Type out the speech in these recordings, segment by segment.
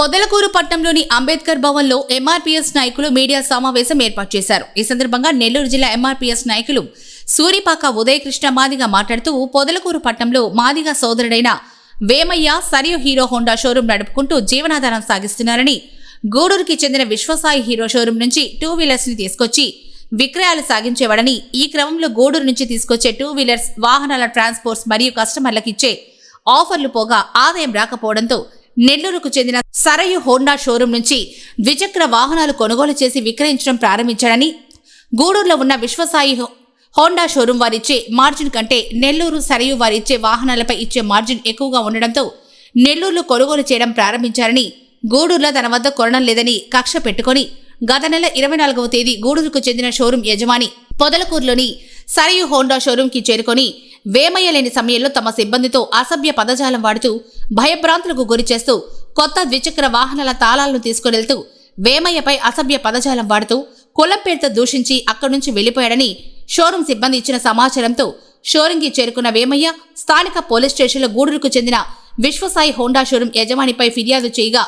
పొదలకూరు పట్టణంలోని అంబేద్కర్ భవన్లో ఎంఆర్పీఎస్ నాయకులు మీడియా సమావేశం ఏర్పాటు చేశారు. ఈ సందర్భంగా నెల్లూరు జిల్లా ఎంఆర్పీఎస్ నాయకులు సూరిపాక ఉదయకృష్ణ మాదిగ మాట్లాడుతూ పొదలకూరు పట్టణంలో మాదిగ సోదరుడైన Vemayya Sarayu Hero Honda showroom నడుపుకుంటూ జీవనాధారం సాగిస్తున్నారని గూడూరుకి చెందిన విశ్వసాయి హీరో షోరూం నుంచి టూ వీలర్స్ని తీసుకొచ్చి విక్రయాలు సాగించేవాడని ఈ క్రమంలో గూడూరు నుంచి తీసుకొచ్చే టూ వీలర్స్ వాహనాల ట్రాన్స్పోర్ట్స్ మరియు కస్టమర్లకు ఇచ్చే ఆఫర్లు పోగా ఆదాయం రాకపోవడంతో నెల్లూరుకు చెందిన సరయు హోండా షోరూం నుంచి ద్విచక్ర వాహనాలు కొనుగోలు చేసి విక్రయించడం ప్రారంభించాడని గూడూరులో ఉన్న విశ్వసాయి హోండా షోరూం వారిచ్చే మార్జిన్ కంటే నెల్లూరు సరయు వారిచ్చే వాహనాలపై ఇచ్చే మార్జిన్ ఎక్కువగా ఉండడంతో నెల్లూరులో కొనుగోలు చేయడం ప్రారంభించారని గూడూరులో తన వద్ద కొనడం లేదని కక్ష పెట్టుకొని గత నెల ఇరవై నాలుగవ తేదీ గూడూరుకు చెందిన షోరూం యజమాని పొదలకూరులోని సరయు హోండా షోరూంకి చేరుకొని వేమయ్య లేని సమయంలో తమ సిబ్బందితో అసభ్య పదజాలం వాడుతూ భయభ్రాంతులకు గురి చేస్తూ కొత్త ద్విచక్ర వాహనాల తాళాలను తీసుకువెళ్తూ వేమయ్యపై అసభ్య పదజాలం వాడుతూ కులం పేరుతో దూషించి అక్కడి నుంచి వెళ్ళిపోయాడని షోరూం సిబ్బంది ఇచ్చిన సమాచారంతో షోరూంకి చేరుకున్న వేమయ్య స్థానిక పోలీస్ స్టేషన్లో గూడూరుకు చెందిన విశ్వసాయి హోండా షోరూం యజమానిపై ఫిర్యాదు చేయగా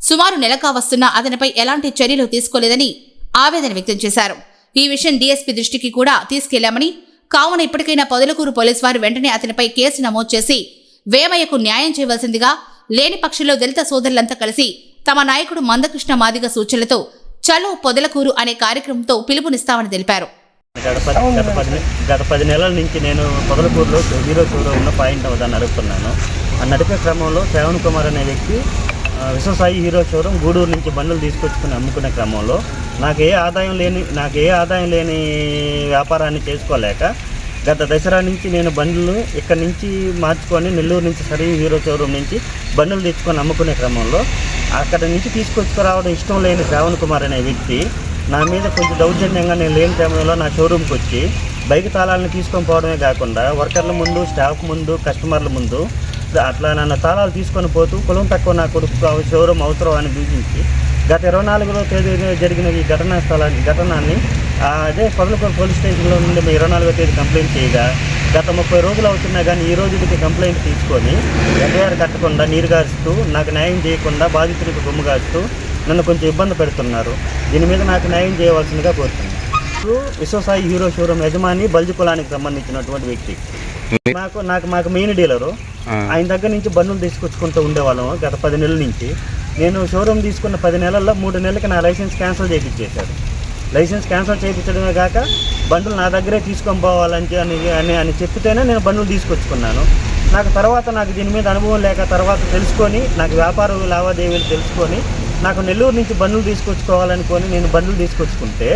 సుమారు నెలకా వస్తున్నా అతనిపై ఎలాంటి చర్యలు తీసుకోలేదని ఆవేదన వ్యక్తం చేశారు. ఈ విషయం డీఎస్పీ దృష్టికి కూడా తీసుకెళ్ళామని కావున ఇప్పటికైనా పొదలకూరు పోలీసు వారు వెంటనే అతనిపై కేసు నమోదు చేసి వేమయ్యకు న్యాయం చేయవలసిందిగా లేని పక్షంలో దళిత సోదరులంతా కలిసి తమ నాయకుడు మందకృష్ణ మాదిగ సూచనలతో చలో పొదలకూరు అనే కార్యక్రమంతో పిలుపునిస్తామని తెలిపారు. గత పది గత పది గత పది నెలల నుంచి నేను పొదలకూరులో హీరో షోలో ఉన్న పాయింట్ దాన్ని నడుపుతున్నాను ఆ నడిపే క్రమంలో శ్రవణ్ కుమార్ అనే వ్యక్తి విశ్వసాయి హీరో షోరూమ్ గూడూరు నుంచి బండ్లు తీసుకొచ్చుకుని అమ్ముకునే క్రమంలో నాకు ఏ ఆదాయం లేని నాకు ఏ ఆదాయం లేని వ్యాపారాన్ని చేసుకోలేక గత దసరా నుంచి నేను బండ్లు ఇక్కడ నుంచి మార్చుకొని నెల్లూరు నుంచి సరి హీరో షోరూమ్ నుంచి బండ్లు తెచ్చుకొని అమ్ముకునే క్రమంలో అక్కడ నుంచి తీసుకొచ్చుకురావడం ఇష్టం లేని శ్రావణ్ కుమార్ అనే వ్యక్తి నా మీద కొంచెం దౌర్జన్యంగా నేను లేని సమయంలో నా షోరూమ్కి వచ్చి బైక్ తాళాలను తీసుకొని పోవడమే కాకుండా వర్కర్ల ముందు స్టాఫ్ ముందు కస్టమర్ల ముందు అట్లా నన్ను తాళాలు తీసుకొని పోతూ కులం తక్కువ నా కొడుకు షోరూమ్ అవసరం అని దూషించి గత ఇరవై నాలుగులో తేదీ జరిగిన ఈ ఘటనా స్థలాన్ని ఘటనాన్ని అదే పొదలకూరు పోలీస్ స్టేషన్లో నుండి మేము ఇరవై నాలుగో తేదీ కంప్లైంట్ చేయగా గత ముప్పై రోజులు అవుతున్నా కానీ ఈ రోజుకి కంప్లైంట్ తీసుకొని ఎఫ్ఐఆర్ కట్టకుండా నీరు గారుస్తూ నాకు న్యాయం చేయకుండా బాధితులకు గుమ్ము కాస్తూ నన్ను కొంచెం ఇబ్బంది పెడుతున్నారు. దీని మీద నాకు న్యాయం చేయవలసిందిగా కోరుతున్నాను. విశ్వసాయి హీరో షోరూమ్ యజమాని బల్జి కులానికి సంబంధించినటువంటి వ్యక్తి. నాకు నాకు మాకు మెయిన్ డీలరు. ఆయన దగ్గర నుంచి బండ్లు తీసుకొచ్చుకుంటూ ఉండేవాళ్ళం గత పది నెలల నుంచి. నేను షోరూమ్ తీసుకున్న పది నెలల్లో మూడు నెలలకి నా లైసెన్స్ క్యాన్సిల్ చేయించేశారు లైసెన్స్ క్యాన్సిల్ చేయించడమే కాక బండ్లు నా దగ్గరే తీసుకొని పోవాలని అని అని అని చెప్తేనే నేను బండ్లు తీసుకొచ్చుకున్నాను. నాకు తర్వాత నాకు దీని మీద అనుభవం లేక తర్వాత తెలుసుకొని నాకు వ్యాపార లావాదేవీలు తెలుసుకొని నాకు నెల్లూరు నుంచి బండ్లు తీసుకొచ్చుకోవాలనుకొని నేను బండ్లు తీసుకొచ్చుకుంటే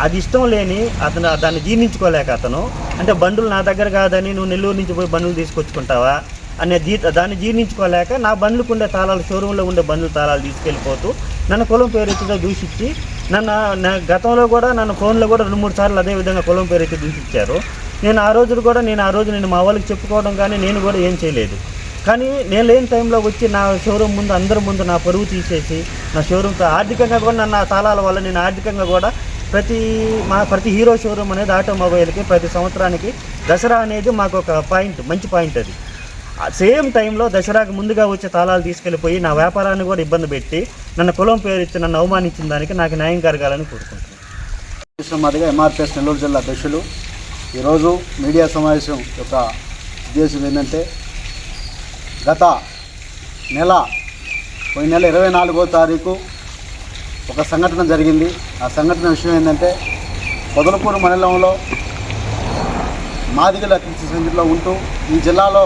అది ఇష్టం లేని అతను దాన్ని జీర్ణించుకోలేక అతను అంటే బండ్లు నా దగ్గర కాదని నువ్వు నెల్లూరు నుంచి పోయి బండ్లు తీసుకొచ్చుకుంటావా? అనే జీ దాన్ని జీర్ణించుకోలేక నా బండ్లకు ఉండే తాళాలు షోరూంలో ఉండే బండ్లు తాళాలు తీసుకెళ్ళిపోతూ నన్ను కులం పేరెత్తుతో దూషించి నన్ను నా గతంలో కూడా నన్ను ఫోన్లో కూడా రెండు మూడు సార్లు అదే విధంగా కులం పేరెత్తి దూషించారు. నేను ఆ రోజులు కూడా నేను ఆ రోజు నేను మా వాళ్ళకి చెప్పుకోవడం కానీ నేను కూడా ఏం చేయలేదు. కానీ నేను లేని టైంలో వచ్చి నా షోరూమ్ ముందు అందరి ముందు నా పరువు తీసేసి నా షోరూమ్తో ఆర్థికంగా కూడా నన్ను ఆ తాళాల వల్ల నేను ఆర్థికంగా కూడా ప్రతి మా ప్రతి హీరో షోరూమ్ అనేది ఆటోమొబైల్కి ప్రతి సంవత్సరానికి దసరా అనేది మాకు ఒక పాయింట్ మంచి పాయింట్ అది. సేమ్ టైంలో దసరాకు ముందుగా వచ్చే తాళాలు తీసుకెళ్ళిపోయి నా వ్యాపారాన్ని కూడా ఇబ్బంది పెట్టి నన్ను కులం ఇచ్చి నన్ను అవమానించిన దానికి నాకు న్యాయం కలగాలని కోరుకుంటున్నాను. కృష్ణ ఎంఆర్పిఎస్ నెల్లూరు జిల్లా అధ్యక్షులు ఈరోజు మీడియా సమావేశం యొక్క ఉద్దేశం ఏంటంటే గత నెల పోయిన నెల ఇరవై నాలుగో తారీఖు ఒక సంఘటన జరిగింది. ఆ సంఘటన విషయం ఏంటంటే పొదలపూరు మండలంలో మాదిగల అతిథి సంధిలో ఉంటూ ఈ జిల్లాలో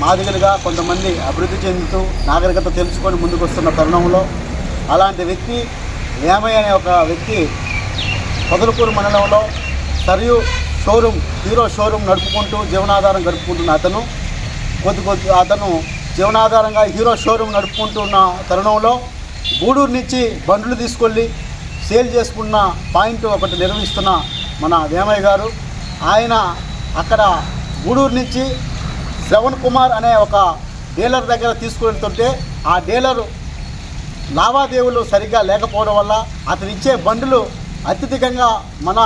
మాదిగలుగా కొంతమంది అభివృద్ధి చెందుతూ నాగరికత తెలుసుకొని ముందుకు వస్తున్న తరుణంలో అలాంటి వ్యక్తి వేమయ్య అనే ఒక వ్యక్తి పొదలకూరు మండలంలో సరియు షోరూమ్ హీరో షోరూమ్ నడుపుకుంటూ జీవనాధారం గడుపుకుంటున్న అతను కొద్ది కొద్ది అతను జీవనాధారంగా హీరో షోరూమ్ నడుపుకుంటున్న తరుణంలో గూడూరు నుంచి బండ్లు తీసుకెళ్ళి సేల్ చేసుకున్న పాయింట్ ఒకటి నిర్వహిస్తున్న మన వేమయ్య గారు. ఆయన అక్కడ గూడూరు నుంచి శ్రవణ్ కుమార్ అనే ఒక డీలర్ దగ్గర తీసుకువెళ్తుంటే ఆ డీలరు లావాదేవీలు సరిగ్గా లేకపోవడం వల్ల అతను ఇచ్చే బండ్లు అత్యధికంగా మన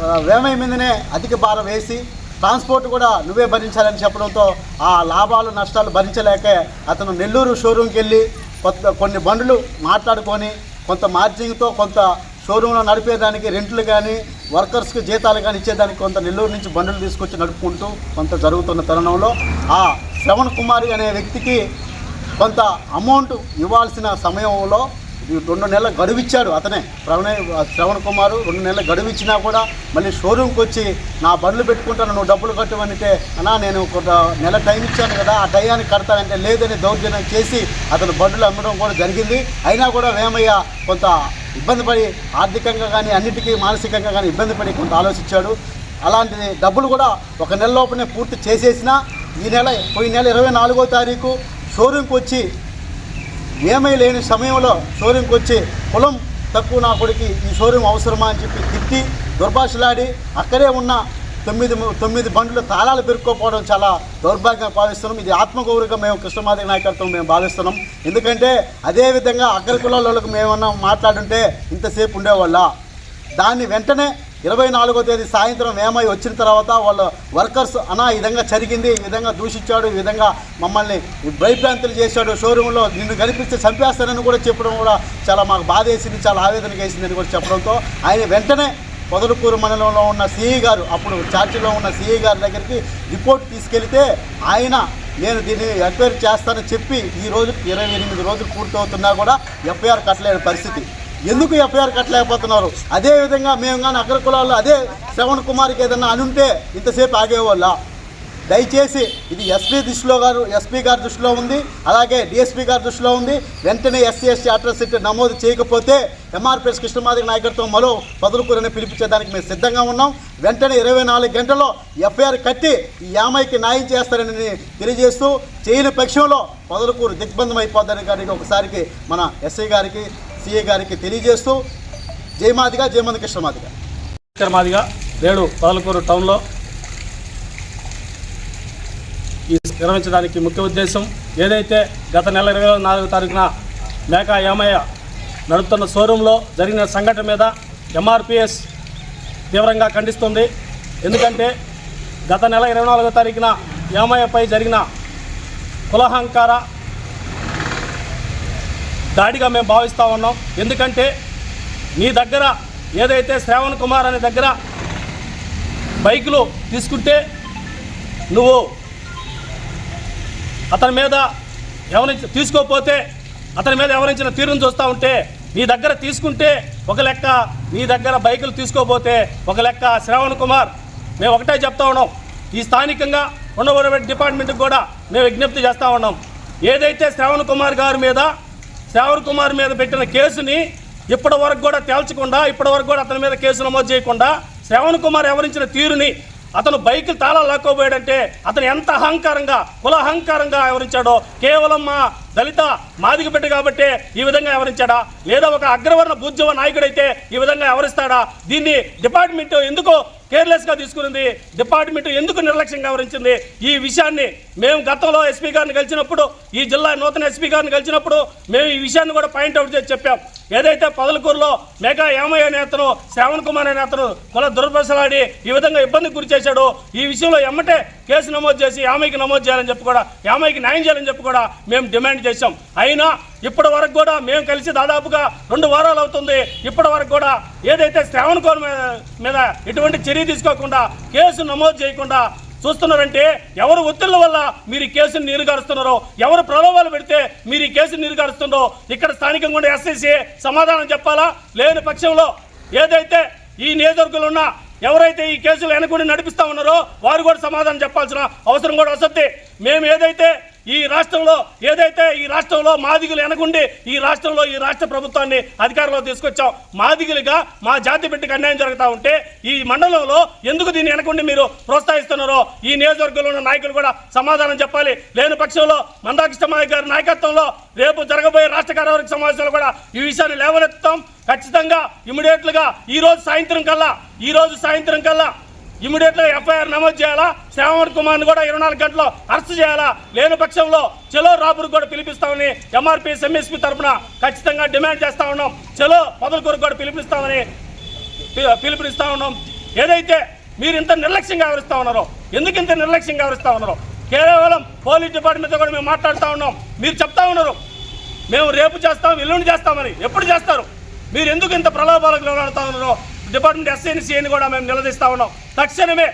ఆ, వేమయ్య మీదనే అధిక భారం వేసి ట్రాన్స్పోర్ట్ కూడా నువ్వే భరించాలని చెప్పడంతో ఆ లాభాలు నష్టాలు భరించలేక అతను నెల్లూరు షోరూమ్కి వెళ్ళి కొత్త కొన్ని బండ్లు మాట్లాడుకొని కొంత మార్జిన్తో కొంత షోరూంలో నడిపేదానికి రెంట్లు కానీ వర్కర్స్కి జీతాలు కానీ ఇచ్చేదానికి కొంత నెల్లూరు నుంచి బండ్లు తీసుకొచ్చి నడుపుకుంటూ కొంత జరుగుతున్న తరుణంలో ఆ శ్రవణ్ కుమారి అనే వ్యక్తికి కొంత అమౌంట్ ఇవ్వాల్సిన సమయంలో రెండు నెలల గడువు ఇచ్చాడు అతనే. ప్రణయ్ శ్రవణ్ కుమారు రెండు నెలల గడువు ఇచ్చినా కూడా మళ్ళీ షోరూమ్కి వచ్చి నా బండ్లు పెట్టుకుంటాను నువ్వు డబ్బులు కట్టమనితే అన్నా నేను ఒక నెల టైం ఇచ్చాను కదా ఆ టైంకి కడతానంటే లేదని దౌర్జన్యం చేసి అతను బండ్లు అమ్మడం కూడా జరిగింది. అయినా కూడా వేమయ్య కొంత ఇబ్బంది పడి ఆర్థికంగా కానీ అన్నిటికీ మానసికంగా కానీ ఇబ్బంది పడి కొంత ఆలోచించాడు. అలాంటిది డబ్బులు కూడా ఒక నెల లోపలనే పూర్తి చేసేసిన ఈ నెల పోయిన నెల ఇరవై నాలుగో తారీఖు షోరూమ్కి వచ్చి ఏమీ లేని సమయంలో షోరూమ్కి వచ్చి పొలం తక్కువ నా కొడుకు ఈ షోరూమ్ అవసరమా అని చెప్పి తిట్టి దుర్భాషలాడి అక్కడే ఉన్న తొమ్మిది తొమ్మిది బండ్లు తాళాలు పెరుక్కోపోవడం చాలా దౌర్భాగ్యంగా భావిస్తున్నాం. ఇది ఆత్మగౌరవంగా మేము కృష్ణమాది నాయకత్వం మేము భావిస్తున్నాం. ఎందుకంటే అదే విధంగా మేమన్నా మాట్లాడుంటే ఇంతసేపు ఉండేవాళ్ళ. దాన్ని వెంటనే ఇరవై నాలుగో తేదీ సాయంత్రం వేమై వచ్చిన తర్వాత వాళ్ళ వర్కర్స్ అనా ఈ విధంగా జరిగింది ఈ విధంగా దూషించాడు ఈ విధంగా మమ్మల్ని భయభ్రాంతులు చేశాడు. షోరూంలో నిన్ను కనిపిస్తే చంపేస్తానని కూడా చెప్పడం కూడా చాలా మాకు బాధ వేసింది చాలా ఆవేదన వేసిందని కూడా చెప్పడంతో ఆయన వెంటనే పొదలకూరు మండలంలో ఉన్న సిఐ గారు అప్పుడు ఛార్జీలో ఉన్న సిఐ గారి దగ్గరికి రిపోర్ట్ తీసుకెళ్తే ఆయన నేను దీన్ని ఎంక్వైరీ చేస్తానని చెప్పి ఈ రోజు ఇరవై ఎనిమిది రోజులు పూర్తవుతున్నా కూడా ఎఫ్ఐఆర్ కట్టలేని పరిస్థితి. ఎందుకు ఎఫ్ఐఆర్ కట్టలేకపోతున్నారు? అదే విధంగా మేము కానీ అగ్ర కులాల్లో అదే శ్రవణ్ కుమార్కి ఏదన్నా అనుంటే ఇంతసేపు ఆగేవాళ్ళ? దయచేసి ఇది ఎస్పీ దృష్టిలో గారు ఎస్పీ గారి దృష్టిలో ఉంది అలాగే డిఎస్పీ గారి దృష్టిలో ఉంది. వెంటనే ఎస్సీ ఎస్టీ అట్రాసిటీ నమోదు చేయకపోతే ఎంఆర్పిఎస్ కృష్ణమాదిరి నాయకత్వం మరో పదులుకూరని పిలిపించేదానికి మేము సిద్ధంగా ఉన్నాం. వెంటనే ఇరవై నాలుగు గంటల్లో ఎఫ్ఐఆర్ కట్టి ఈ యామైకి న్యాయం చేస్తారని తెలియజేస్తూ చేయని పక్షంలో పదులుకూరు దిగ్బంధం అయిపోద్దని గారికి ఒకసారికి మన ఎస్ఐ గారికి సిఏ గారికి తెలియజేస్తూ జయమాదిగా జయమంది కృష్ణమాదిగా కృష్ణమాదిగా రేడు నేడు టౌన్లో నిర్వహించడానికి ముఖ్య ఉద్దేశం ఏదైతే గత నెల ఇరవై నాలుగో తారీఖున మేకా యామయ్య నడుపుతున్న షోరూంలో జరిగిన సంఘటన మీద ఎంఆర్పిఎస్ తీవ్రంగా ఖండిస్తుంది. ఎందుకంటే గత నెల ఇరవై నాలుగో తారీఖున యామయ్యపై జరిగిన కులహంకార దాడిగా మేము భావిస్తూ ఉన్నాం. ఎందుకంటే నీ దగ్గర ఏదైతే శ్రావణ్ కుమార్ అనే దగ్గర బైకులు తీసుకుంటే నువ్వు అతని మీద ఎవరించి తీసుకోకపోతే అతని మీద ఎవరించిన తీరును చూస్తూ ఉంటే నీ దగ్గర తీసుకుంటే ఒక లెక్క నీ దగ్గర బైకులు తీసుకోకపోతే ఒక లెక్క. శ్రావణ్ కుమార్ మేము ఒకటే చెప్తా ఉన్నాం. ఈ స్థానికంగా ఉండబోయే డిపార్ట్మెంట్కి కూడా మేము విజ్ఞప్తి చేస్తూ ఉన్నాం. ఏదైతే శ్రావణ్ కుమార్ గారి మీద శ్రావణ్ కుమార్ మీద పెట్టిన కేసుని ఇప్పటి వరకు కూడా తేల్చకుండా ఇప్పటి వరకు కూడా అతని మీద కేసు నమోదు చేయకుండా శ్రవణ్ కుమార్ ఎవరించిన తీరుని అతను బైక్ తాళాలు లాక్కోబోయాడంటే అతను ఎంత అహంకారంగా కుల అహంకారంగా వివరించాడో కేవలం మా దళిత మాదిగ బిడ్డ కాబట్టి ఈ విధంగా వివరించాడా లేదా ఒక అగ్రవర్ణ భూజ్యవ నాయకుడైతే ఈ విధంగా వివరిస్తాడా దీన్ని డిపార్ట్మెంట్ ఎందుకో కేర్లెస్గా తీసుకునింది. డిపార్ట్మెంట్ ఎందుకు నిర్లక్ష్యంగా వ్యవహరించింది? ఈ విషయాన్ని మేము గతంలో ఎస్పీ గారిని కలిసినప్పుడు ఈ జిల్లా నూతన ఎస్పీ గారిని కలిసినప్పుడు మేము ఈ విషయాన్ని కూడా పాయింట్అవుట్ చేసి చెప్పాం. ఏదైతే పదలకూరులో మేఘా యామయ్య నేతను శ్రావణ్ కుమార్ అనే అతను కుల దుర్భసలాడి ఈ విధంగా ఇబ్బందికి గురి చేశాడు. ఈ విషయంలో ఎమ్మటే కేసు నమోదు చేసి యామయ్యకి నమోదు చేయాలని చెప్పి కూడా యామయ్యకి న్యాయం చేయాలని చెప్పి కూడా మేము డిమాండ్ చేశాం. అయినా ఇప్పటి వరకు కూడా మేము కలిసి దాదాపుగా రెండు వారాలు అవుతుంది. ఇప్పటి వరకు కూడా ఏదైతే శ్రావణ్ కుమార్ మీద- మీద ఎటువంటి చర్య తీసుకోకుండా కేసు నమోదు చేయకుండా చూస్తున్నారంటే ఎవరు ఒత్తిళ్ళ వల్ల మీరు ఈ కేసును నీరుగారుస్తున్నారో ఎవరు ప్రలోభాలు పెడితే మీరు ఈ కేసును నీరుగారుస్తున్నారో ఇక్కడ స్థానికంగా ఉండే ఎస్ఐసి సమాధానం చెప్పాలా? లేని పక్షంలో ఏదైతే ఈ నియోజకవర్గంలో ఉన్న ఎవరైతే ఈ కేసులు వెనకుండి నడిపిస్తా ఉన్నారో వారు కూడా సమాధానం చెప్పాల్సిన అవసరం కూడా వస్తుంది మేము ఏదైతే ఈ రాష్ట్రంలో ఏదైతే ఈ రాష్ట్రంలో మాదిగులు వెనకుండి ఈ రాష్ట్రంలో ఈ రాష్ట్ర ప్రభుత్వాన్ని అధికారంలో తీసుకొచ్చాం. మాదిగులుగా మా జాతి బిడ్డకు అన్యాయం జరుగుతూ ఉంటే ఈ మండలంలో ఎందుకు దీన్ని వెనకుండి మీరు ప్రోత్సహిస్తున్నారో ఈ నియోజకవర్గంలో ఉన్న నాయకులు కూడా సమాధానం చెప్పాలి. లేని పక్షంలో మందాకృష్ణమాయ గారి నాయకత్వంలో రేపు జరగబోయే రాష్ట్ర కార్యవర్గ సమావేశంలో కూడా ఈ విషయాన్ని లేవనెత్తుతాం. ఖచ్చితంగా ఇమీడియట్లుగా ఈ రోజు సాయంత్రం కల్లా ఈ రోజు సాయంత్రం కల్లా ఇమీడియట్గా ఎఫ్ఐఆర్ నమోదు చేయాలా? శ్రావణ్ కుమార్ని కూడా ఇరవై నాలుగు గంటల్లో అరెస్ట్ చేయాలా? లేని పక్షంలో చలో రాబురు కూడా పిలిపిస్తామని ఎంఆర్పీ ఎంఎస్పీ తరఫున ఖచ్చితంగా డిమాండ్ చేస్తా ఉన్నాం. చలో పొదలకూరు కూడా పిలిపిస్తామని పి- ఉన్నాం. ఏదైతే మీరు ఇంత నిర్లక్ష్యంగా వివరిస్తూ ఉన్నారో ఎందుకు ఇంత నిర్లక్ష్యంగా వివరిస్తూ ఉన్నారో కేవలం పోలీస్ డిపార్ట్మెంట్తో కూడా మేము మాట్లాడుతూ ఉన్నాం. మీరు చెప్తా ఉన్నారు మేము రేపు చేస్తాం ఎల్లుండి చేస్తామని. ఎప్పుడు చేస్తారు? మీరు ఎందుకు ఇంత ప్రలోభాలకు నిలబడతా ఉన్నారో డిపార్ట్మెంట్ ఎస్సీని సిఐని కూడా మేము నిలదీస్తా ఉన్నాం. తక్షణమే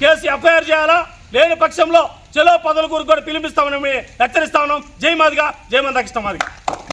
కేసు ఎఫ్ఐఆర్ చేయాలా? లేని పక్షంలో చెలో పదవుల గురికి కూడా పిలిపిస్తామని హెచ్చరిస్తా ఉన్నాం. జై మాదిగా జై మందకృష్ణ మాదిగా.